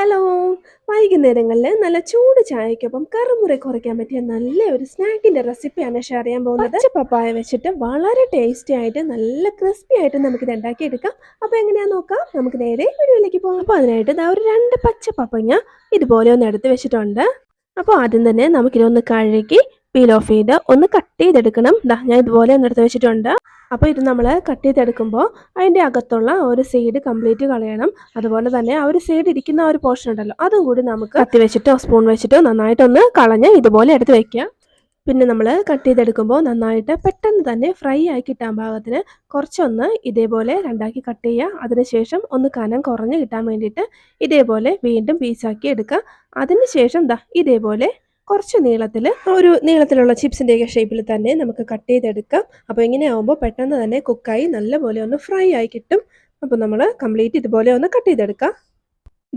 Hello വൈകുന്നേരങ്ങളിൽ നല്ല ചൂട് ചായക്കൊപ്പം കറുമുറി കുറയ്ക്കാൻ പറ്റിയ നല്ല ഒരു സ്നാക്കിന്റെ റെസിപ്പിയാണ് ഷെയർ ചെയ്യാൻ പോകുന്നത്. പപ്പായ വെച്ചിട്ട് വളരെ ടേസ്റ്റി ആയിട്ട് നല്ല ക്രിസ്പി ആയിട്ട് നമുക്ക് ഉണ്ടാക്കി എടുക്കാം അപ്പോൾ എങ്ങനെയാന്ന് നോക്കാം? നമുക്ക് നേരെ വീഡിയോയിലേക്ക് പോകാം. അപ്പോൾ അതിനായിട്ട് ഇതാ ഒരു രണ്ട് പച്ച പപ്പങ്ങ ഇതുപോലെ ഒന്ന് എടുത്ത് വെച്ചിട്ടുണ്ട്. അപ്പോൾ ആദ്യം തന്നെ നമുക്കിതൊന്ന് കഴുകി പീൽ ഓഫ് ചെയ്ത് ഒന്ന് കട്ട് ചെയ്തെടുക്കണം. ഞാൻ ഇതുപോലെ ഒന്ന് എടുത്ത് വെച്ചിട്ടുണ്ട്. അപ്പോൾ ഇത് നമ്മൾ കട്ട് ചെയ്തെടുക്കുമ്പോൾ അതിന്റെ അകത്തുള്ള ഒരു സൈഡ് കംപ്ലീറ്റ് കളയണം. അതുപോലെ തന്നെ ആ ഒരു സൈഡ് ഇരിക്കുന്ന ഒരു പോർഷൻ ഉണ്ടല്ലോ അതും കൂടി നമുക്ക് കത്തി വെച്ചിട്ടോ സ്പൂൺ വെച്ചിട്ടോ നന്നായിട്ടൊന്ന് കളഞ്ഞ് ഇതുപോലെ എടുത്ത് വെക്കുക പിന്നെ നമ്മൾ കട്ട് ചെയ്തെടുക്കുമ്പോൾ നന്നായിട്ട് പെട്ടെന്ന് തന്നെ ഫ്രൈ ആയി കിട്ടാൻ പാകത്തിന് കുറച്ചൊന്ന് ഇതേപോലെ രണ്ടാക്കി കട്ട് ചെയ്യുക. അതിനുശേഷം ഒന്ന് കനം കുറഞ്ഞ് കിട്ടാൻ വേണ്ടിയിട്ട് ഇതേപോലെ വീണ്ടും പീസാക്കി എടുക്കുക. അതിനുശേഷം ദാ ഇതേപോലെ കുറച്ച് നീളത്തിൽ ഒരു നീളത്തിലുള്ള ചിപ്സിന്റെയൊക്കെ ഷേപ്പിൽ തന്നെ നമുക്ക് കട്ട് ചെയ്തെടുക്കാം. അപ്പോൾ ഇങ്ങനെ ആകുമ്പോൾ പെട്ടെന്ന് തന്നെ കുക്കായി നല്ലപോലെ ഒന്ന് ഫ്രൈ ആയി കിട്ടും. അപ്പോൾ നമ്മൾ കംപ്ലീറ്റ് ഇതുപോലെ ഒന്ന് കട്ട് ചെയ്തെടുക്കാം.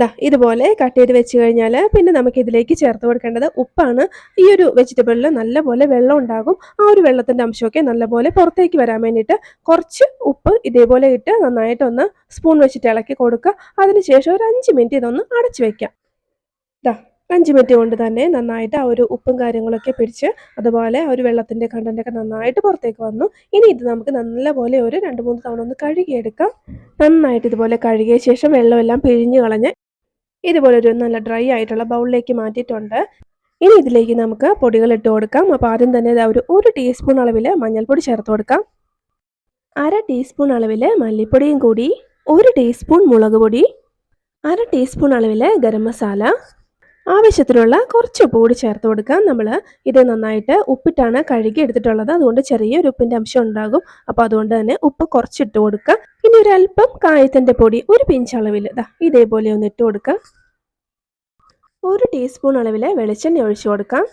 ദാ ഇതുപോലെ കട്ട് ചെയ്ത് വെച്ച് കഴിഞ്ഞാൽ പിന്നെ നമുക്ക് ഇതിലേക്ക് ചേർത്ത് കൊടുക്കേണ്ടത് ഉപ്പാണ്. ഈ ഒരു വെജിറ്റബിളിൽ നല്ലപോലെ വെള്ളം ഉണ്ടാകും. ആ ഒരു വെള്ളത്തിന്റെ അംശമൊക്കെ നല്ലപോലെ പുറത്തേക്ക് വരാൻ വേണ്ടിയിട്ട് കുറച്ച് ഉപ്പ് ഇതേപോലെ ഇട്ട് നന്നായിട്ടൊന്ന് സ്പൂൺ വെച്ചിട്ട് ഇളക്കി കൊടുക്കുക. അതിനുശേഷം ഒരു അഞ്ച് മിനിറ്റ് ഇതൊന്ന് അടച്ചു വയ്ക്കാം ദാ അഞ്ച് മിനിറ്റ് കൊണ്ട് തന്നെ നന്നായിട്ട് ആ ഒരു ഉപ്പും കാര്യങ്ങളൊക്കെ പിടിച്ച് അതുപോലെ ആ ഒരു വെള്ളത്തിന്റെ കണ്ടന്റൊക്കെ നന്നായിട്ട് പുറത്തേക്ക് വന്നു. ഇനി ഇത് നമുക്ക് നല്ലപോലെ ഒരു രണ്ട് മൂന്ന് തവണ ഒന്ന് കഴുകിയെടുക്കാം. നന്നായിട്ട് ഇതുപോലെ കഴുകിയ ശേഷം വെള്ളമെല്ലാം പിഴിഞ്ഞ് കളഞ്ഞ് ഇതുപോലെ ഒരു നല്ല ഡ്രൈ ആയിട്ടുള്ള ബൗളിലേക്ക് മാറ്റിയിട്ടുണ്ട്. ഇനി ഇതിലേക്ക് നമുക്ക് പൊടികൾ ഇട്ട് കൊടുക്കാം. അപ്പോൾ ആദ്യം തന്നെ ഒരു ഒരു ടീസ്പൂൺ അളവിൽ മഞ്ഞൾപ്പൊടി ചേർത്ത് കൊടുക്കാം. അര ടീസ്പൂൺ അളവിൽ മല്ലിപ്പൊടിയും കൂടി ഒരു ടീസ്പൂൺ മുളക് പൊടി അര ടീസ്പൂൺ അളവിൽ ഗരം മസാല ആവശ്യത്തിനുള്ള കുറച്ച് ഉപ്പ് കൂടി ചേർത്ത് കൊടുക്കാം. നമ്മൾ ഇത് നന്നായിട്ട് ഉപ്പിട്ടാണ് കഴുകി എടുത്തിട്ടുള്ളത്. അതുകൊണ്ട് ചെറിയൊരു ഉപ്പിന്റെ അംശം ഉണ്ടാകും. അപ്പോൾ അതുകൊണ്ട് തന്നെ ഉപ്പ് കുറച്ചിട്ട് കൊടുക്കുക ഇനി ഒരല്പം കായത്തിന്റെ പൊടി ഒരു പിഞ്ച് അളവിൽ ഇതാ ഇതേപോലെ ഒന്ന് ഇട്ട് കൊടുക്കുക ഒരു ടീസ്പൂൺ അളവിൽ വെളിച്ചെണ്ണ ഒഴിച്ചു കൊടുക്കാം.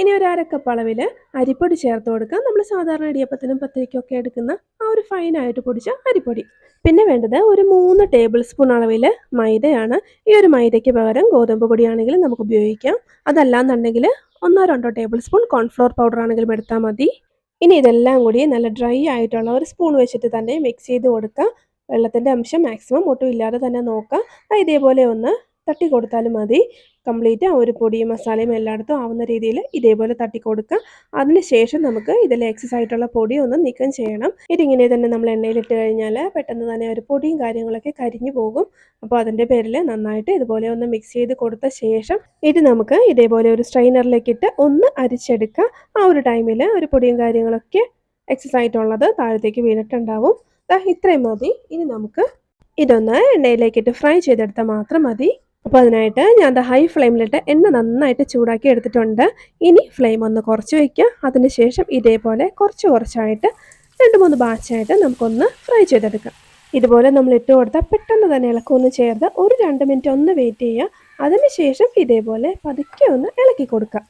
ഇനി ഒരു അരക്കപ്പ് അളവിൽ അരിപ്പൊടി ചേർത്ത് കൊടുക്കുക. നമ്മൾ സാധാരണ ഇടിയപ്പത്തിനും പത്തിരിക്കൊക്കെ എടുക്കുന്ന ആ ഒരു ഫൈനായിട്ട് പൊടിച്ച അരിപ്പൊടി. പിന്നെ വേണ്ടത് ഒരു മൂന്ന് ടേബിൾ സ്പൂൺ അളവിൽ മൈദയാണ്. ഈ ഒരു മൈദയ്ക്ക് പകരം ഗോതമ്പ് പൊടിയാണെങ്കിലും നമുക്ക് ഉപയോഗിക്കാം. അതല്ലാന്നുണ്ടെങ്കിൽ ഒന്നോ രണ്ടോ ടേബിൾ സ്പൂൺ കോൺഫ്ലോർ പൗഡർ ആണെങ്കിലും എടുത്താൽ മതി. ഇനി ഇതെല്ലാം കൂടി നല്ല ഡ്രൈ ആയിട്ടുള്ള ഒരു സ്പൂൺ വെച്ചിട്ട് തന്നെ മിക്സ് ചെയ്ത് കൊടുക്കുക. വെള്ളത്തിന്റെ അംശം മാക്സിമം ഒട്ടും ഇല്ലാതെ തന്നെ നോക്കുക. ഇതേപോലെ ഒന്ന് തട്ടി കൊടുത്താലും മതി. കംപ്ലീറ്റ് ആ ഒരു പൊടിയും മസാലയും എല്ലായിടത്തും ആവുന്ന രീതിയിൽ ഇതേപോലെ തട്ടി കൊടുക്കുക. അതിനുശേഷം നമുക്ക് ഇതിൽ എക്സസ് ആയിട്ടുള്ള പൊടി ഒന്ന് നീക്കം ചെയ്യണം. ഇതിങ്ങനെ തന്നെ നമ്മൾ എണ്ണയിലിട്ട് കഴിഞ്ഞാൽ പെട്ടെന്ന് തന്നെ ഒരു പൊടിയും കാര്യങ്ങളൊക്കെ കരിഞ്ഞു പോകും. അപ്പോൾ അതിന്റെ പേരിൽ നന്നായിട്ട് ഇതുപോലെ ഒന്ന് മിക്സ് ചെയ്ത് കൊടുത്ത ശേഷം ഇത് നമുക്ക് ഇതേപോലെ ഒരു സ്ട്രെയിനറിലേക്ക് ഇട്ട് ഒന്ന് അരിച്ചെടുക്കുക. ആ ഒരു ടൈമിൽ ഒരു പൊടിയും കാര്യങ്ങളൊക്കെ എക്സസ് ആയിട്ടുള്ളത് താഴത്തേക്ക് വീണിട്ടുണ്ടാവും. ഇത്രയും മതി. ഇനി നമുക്ക് ഇതൊന്ന് എണ്ണയിലേക്കിട്ട് ഫ്രൈ ചെയ്തെടുത്താൽ മാത്രം മതി. അപ്പോൾ അതിനായിട്ട് ഞാൻ ഹൈ ഫ്ലെയിമിലിട്ട് എണ്ണ നന്നായിട്ട് ചൂടാക്കി എടുത്തിട്ടുണ്ട്. ഇനി ഫ്ലെയിം ഒന്ന് കുറച്ച് വയ്ക്കുക അതിനുശേഷം ഇതേപോലെ കുറച്ച് കുറച്ചായിട്ട് രണ്ട് മൂന്ന് ബാച്ചായിട്ട് നമുക്കൊന്ന് ഫ്രൈ ചെയ്തെടുക്കാം. ഇതുപോലെ നമ്മൾ ഇട്ട് കൊടുത്താൽ പെട്ടെന്ന് തന്നെ ഇളക്കൊന്ന് ചേർത്ത് ഒരു രണ്ട് മിനിറ്റ് ഒന്ന് വെയിറ്റ് ചെയ്യുക. അതിന് ശേഷം ഇതേപോലെ പതുക്കെ ഒന്ന് ഇളക്കി കൊടുക്കുക.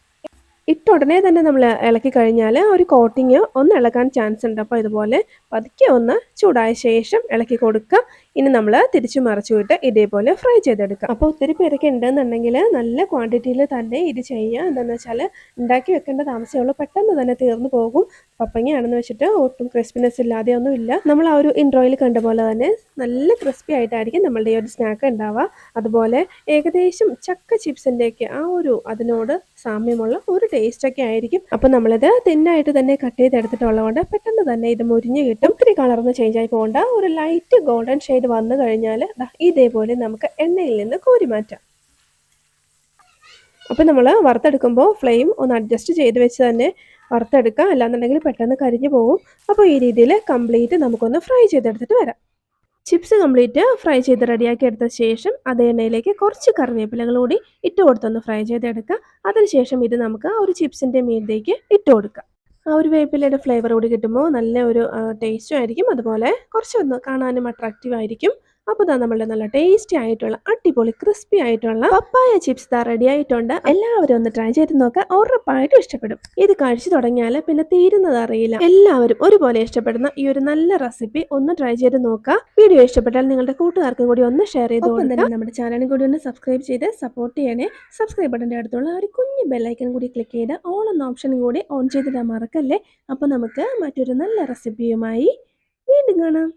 ഇട്ട ഉടനെ തന്നെ നമ്മൾ ഇളക്കി കഴിഞ്ഞാൽ ഒരു കോട്ടിങ് ഒന്ന് ഇളക്കാൻ ചാൻസ് ഉണ്ട്. അപ്പോൾ ഇതുപോലെ പതുക്കെ ഒന്ന് ചൂടായ ശേഷം ഇളക്കി കൊടുക്കുക. ഇനി നമ്മൾ തിരിച്ചു മറച്ചു വിട്ട് ഇതേപോലെ ഫ്രൈ ചെയ്തെടുക്കുക. അപ്പോൾ ഒത്തിരി പേരൊക്കെ ഉണ്ടെന്നുണ്ടെങ്കിൽ നല്ല ക്വാണ്ടിറ്റിയിൽ തന്നെ ഇത് ചെയ്യുക. എന്താണെന്ന് വെച്ചാൽ ഉണ്ടാക്കി വെക്കേണ്ട താമസമുള്ളൂ പെട്ടെന്ന് തന്നെ തീർന്നു പോകും. പപ്പങ്ങയാണെന്ന് വെച്ചിട്ട് ഒട്ടും ക്രിസ്പിനെസ് ഇല്ലാതെ ഒന്നും ഇല്ല. നമ്മൾ ആ ഒരു ഇൻട്രോയിൽ കണ്ട പോലെ തന്നെ നല്ല ക്രിസ്പി ആയിട്ടായിരിക്കും നമ്മളുടെ ഈ ഒരു സ്നാക്ക് ഉണ്ടാവുക. അതുപോലെ ഏകദേശം ചക്ക ചിപ്സിന്റെയൊക്കെ ആ ഒരു അതിനോട് സാമ്യമുള്ള ഒരു ടേസ്റ്റൊക്കെ ആയിരിക്കും. അപ്പം നമ്മളിത് തിന്നായിട്ട് തന്നെ കട്ട് ചെയ്തെടുത്തിട്ടുള്ളതുകൊണ്ട് പെട്ടെന്ന് തന്നെ ഇത് മുരിഞ്ഞ് കിട്ടും. ഒത്തിരി കളർന്ന് ചേഞ്ച് ആയി പോകേണ്ട ഒരു ലൈറ്റ് ഗോൾഡൻ ഷെയ്ഡ് വന്നു കഴിഞ്ഞാൽ ഇതേപോലെ നമുക്ക് എണ്ണയിൽ നിന്ന് കോരി മാറ്റാം. അപ്പം നമ്മൾ വറുത്തെടുക്കുമ്പോൾ ഫ്ലെയിം ഒന്ന് അഡ്ജസ്റ്റ് ചെയ്ത് വെച്ച് തന്നെ വറുത്തെടുക്കുക അല്ലാന്നുണ്ടെങ്കിൽ പെട്ടെന്ന് കരിഞ്ഞു പോകും. അപ്പോൾ ഈ രീതിയിൽ കംപ്ലീറ്റ് നമുക്കൊന്ന് ഫ്രൈ ചെയ്തെടുത്തിട്ട് വരാം. ചിപ്സ് കംപ്ലീറ്റ് ഫ്രൈ ചെയ്ത് റെഡിയാക്കി എടുത്ത ശേഷം അതേ എണ്ണയിലേക്ക് കുറച്ച് കറിവേപ്പിലകൾ കൂടി ഇട്ട് കൊടുത്തൊന്ന് ഫ്രൈ ചെയ്തെടുക്കുക അതിനുശേഷം ഇത് നമുക്ക് ആ ഒരു ചിപ്സിന്റെ മീനിലേക്ക് ഇട്ട് കൊടുക്കാം. ആ ഒരു വേപ്പിലയുടെ ഫ്ലേവർ കൂടി കിട്ടുമ്പോൾ നല്ല ഒരു ടേസ്റ്റും ആയിരിക്കും. അതുപോലെ കുറച്ചൊന്ന് കാണാനും അട്രാക്റ്റീവ് ആയിരിക്കും. അപ്പോൾ ഇതാ നമ്മളുടെ നല്ല ടേസ്റ്റി ആയിട്ടുള്ള അടിപൊളി ക്രിസ്പി ആയിട്ടുള്ള പപ്പായ ചിപ്സ് ഇതാ റെഡി ആയിട്ടുണ്ട്. എല്ലാവരും ഒന്ന് ട്രൈ ചെയ്ത് നോക്കുക ഉറപ്പായിട്ടും ഇഷ്ടപ്പെടും. ഇത് കഴിച്ചു തുടങ്ങിയാൽ പിന്നെ തീരുന്നത് അറിയില്ല. എല്ലാവരും ഒരുപോലെ ഇഷ്ടപ്പെടുന്ന ഈ ഒരു നല്ല റെസിപ്പി ഒന്ന് ട്രൈ ചെയ്ത് നോക്കുക വീഡിയോ ഇഷ്ടപ്പെട്ടാൽ നിങ്ങളുടെ കൂട്ടുകാർക്കും കൂടി ഒന്ന് ഷെയർ ചെയ്ത് തന്നെ നമ്മുടെ ചാനലും കൂടി ഒന്ന് സബ്സ്ക്രൈബ് ചെയ്ത് സപ്പോർട്ട് ചെയ്യണേ. സബ്സ്ക്രൈബ് ബട്ടന്റെ അടുത്തുള്ള ഒരു കുഞ്ഞ് ബെല്ലൈക്കൻ കൂടി ക്ലിക്ക് ചെയ്ത് ഓൾ എന്ന ഓപ്ഷനും കൂടി ഓൺ ചെയ്തിടാൻ മറക്കല്ലേ? അപ്പോൾ നമുക്ക് മറ്റൊരു നല്ല റെസിപ്പിയുമായി വീണ്ടും കാണാം.